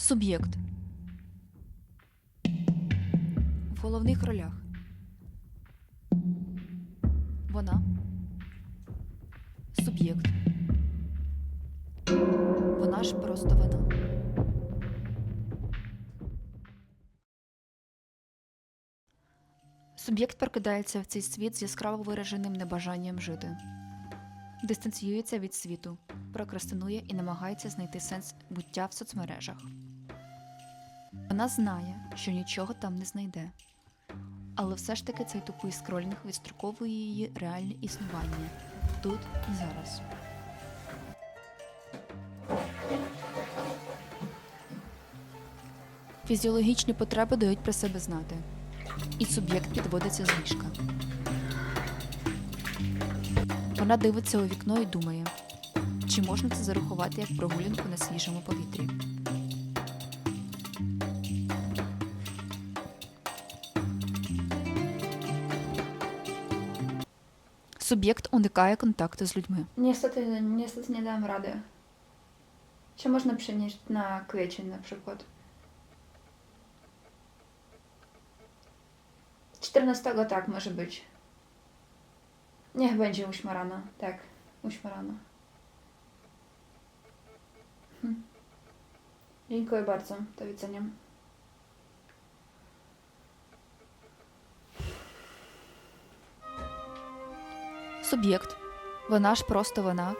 Суб'єкт. В головних ролях. Вона. Суб'єкт. Вона ж просто вона. Суб'єкт прокидається в цей світ з яскраво вираженим небажанням жити. Дистанціюється від світу, прокрастинує і намагається знайти сенс буття в соцмережах. Вона знає, що нічого там не знайде. Але все ж таки цей тупий скролінг відстроковує її реальне існування тут і зараз. Фізіологічні потреби дають про себе знати, і суб'єкт підводиться з ліжка. Вона дивиться у вікно і думає, чи можна це зарахувати як прогулянку на свіжому повітрі. Суб'єкт уникає контакту з людьми. Niestety, niestety nie dałam rady. Czy można przenieść na kwiecień na przykład? 14 tak może być. Niech będzie 8 rano. Tak, 8 rano. Hm. Dziękuję bardzo. Do widzenia. Суб'єкт, вона ж просто вона,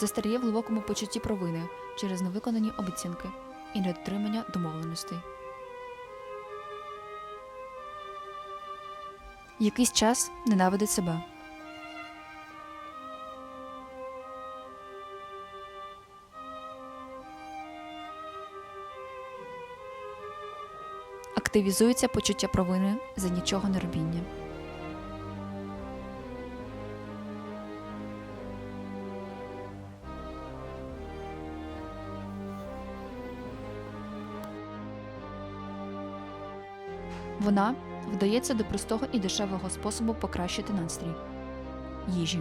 застаріє в глибокому почутті провини через невиконані обіцянки і недотримання домовленостей. Якийсь час ненавидить себе. Активізується почуття провини за нічого не робіння. Вона вдається до простого і дешевого способу покращити настрій їжі.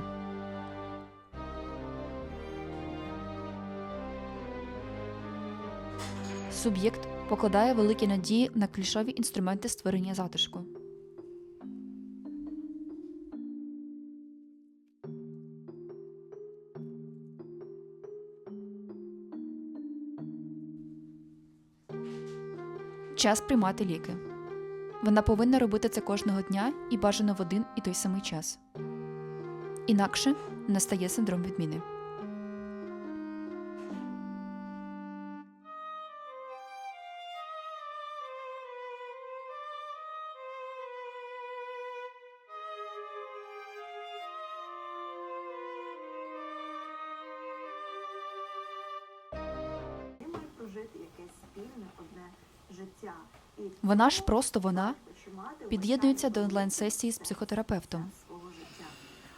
Суб'єкт покладає великі надії на клішові інструменти створення затишку. Час приймати ліки. Вона повинна робити це кожного дня і бажано в один і той самий час. Інакше настає синдром відміни. Прожити якесь спільне одне життя. І Вона ж просто вона під'єднується до онлайн-сесії з психотерапевтом.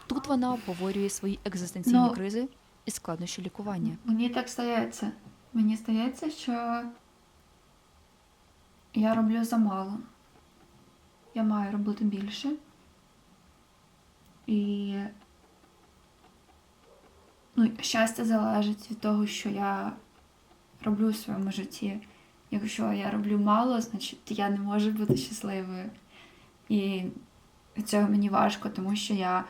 Тут вона обговорює свої екзистенційні Ну. кризи і складнощі лікування. Мені так здається. Мені здається, що я роблю замало. Я маю робити більше. І ну, щастя залежить від того, що я роблю в своєму житті. Якщо я роблю мало, значить я не можу бути щасливою. І цього мені важко, тому що я.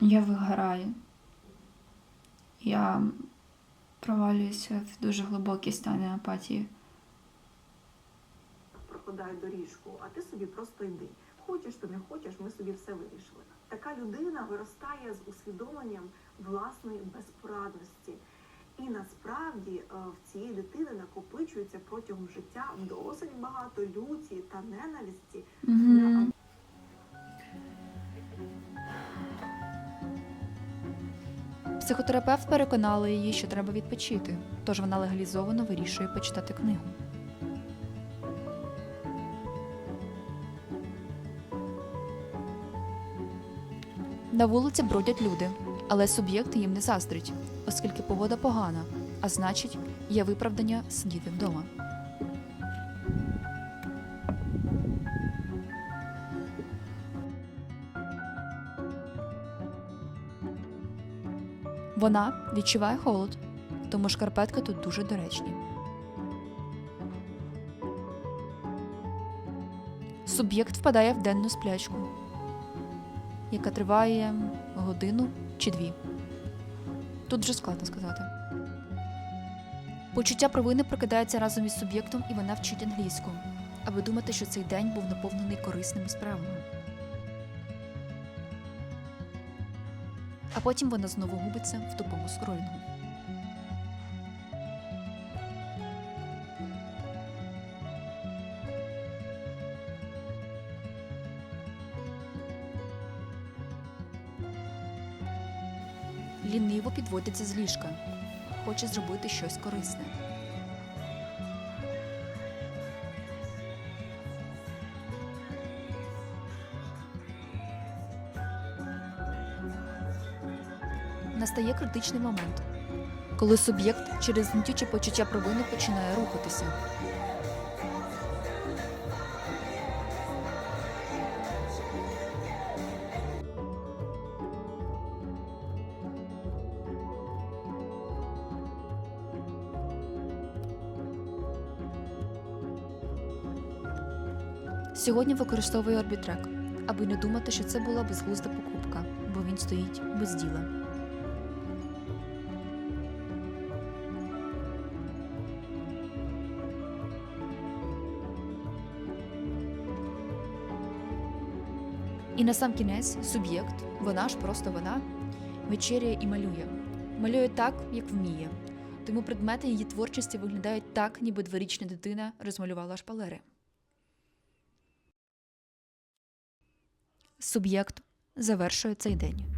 Я вигораю. Я провалююся в дуже глибокі стани апатії. Прокладають доріжку, а ти собі просто йди. Хочеш ти не хочеш, ми собі все вирішили. Така людина виростає з усвідомленням власної безпорадності. І насправді е, в цієї дитини накопичується протягом життя досить багато люті та ненависті Угу. Психотерапевт переконала її, що треба відпочити, тож вона легалізовано вирішує почитати книгу. На вулиці бродять люди, але суб'єкт їм не заздрить, оскільки погода погана, а значить, є виправдання сидіти вдома. Вона відчуває холод, тому шкарпетки тут дуже доречні. Суб'єкт впадає в денну сплячку, яка триває годину чи дві. Тут вже складно сказати. Почуття провини прокидається разом із суб'єктом, і вона вчить англійську, аби думати, що цей день був наповнений корисними справами. А потім вона знову губиться в тупому скролінгу. Ліниво підводиться з ліжка, хоче зробити щось корисне. Настає критичний момент, коли суб'єкт через гнітюче почуття провини починає рухатися. Сьогодні використовую орбітрек, аби не думати, що це була безглузда покупка, бо він стоїть без діла. І на сам кінець суб'єкт, вона ж просто вона, вечеряє і малює. Малює так, як вміє. Тому предмети її творчості виглядають так, ніби дворічна дитина розмалювала шпалери. Суб'єкт завершує цей день.